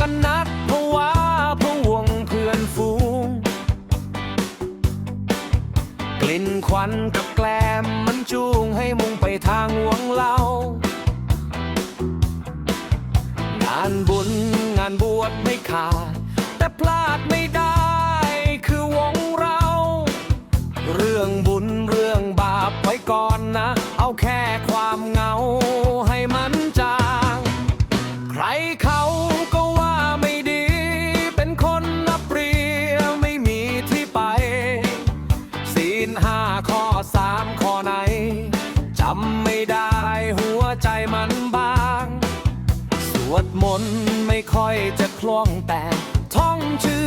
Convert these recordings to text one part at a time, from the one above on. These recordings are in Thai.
กันนักเพราะว่าพวงเพื่อนฝูง กลิ่นควันกับแกลมมันจูงให้มุ่งไปทางหวงเล่างานบุญงานบวชไม่ขาด แต่พลาดไม่ได้ ใจมันบาง สวดมนต์ไม่ค่อยจะคล่องแต่ท่องชื่อ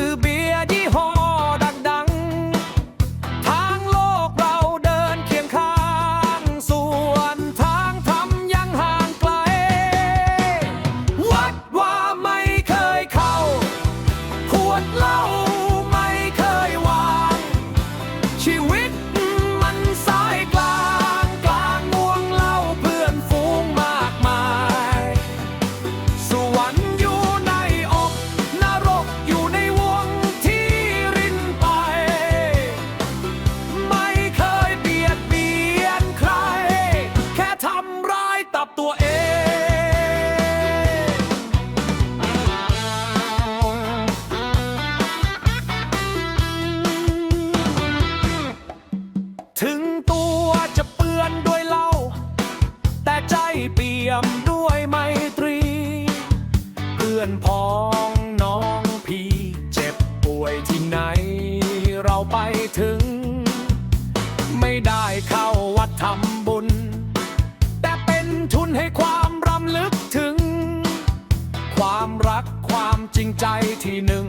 อนพ้องน้องพี่เจ็บป่วยที่ไหน เราไปถึง ไม่ได้เข้าวัดทำบุญ แต่เป็นทุนให้ความรำลึกถึง ความรักความจริงใจที่หนึ่ง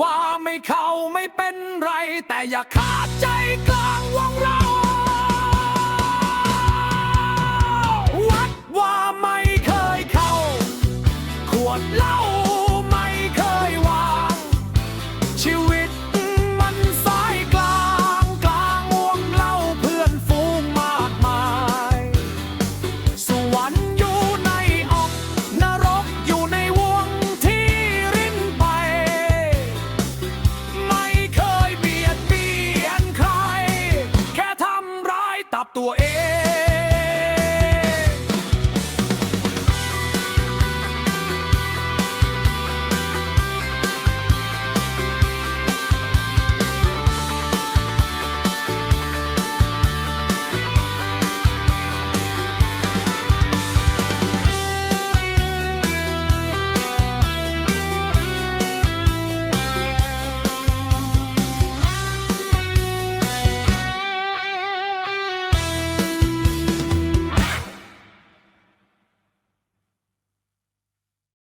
ว่าไม่เข้าไม่เป็นไร แต่อย่าขาดใจกลางวงเราวัดว่าไม่เคยเข้า ขวดเหล้า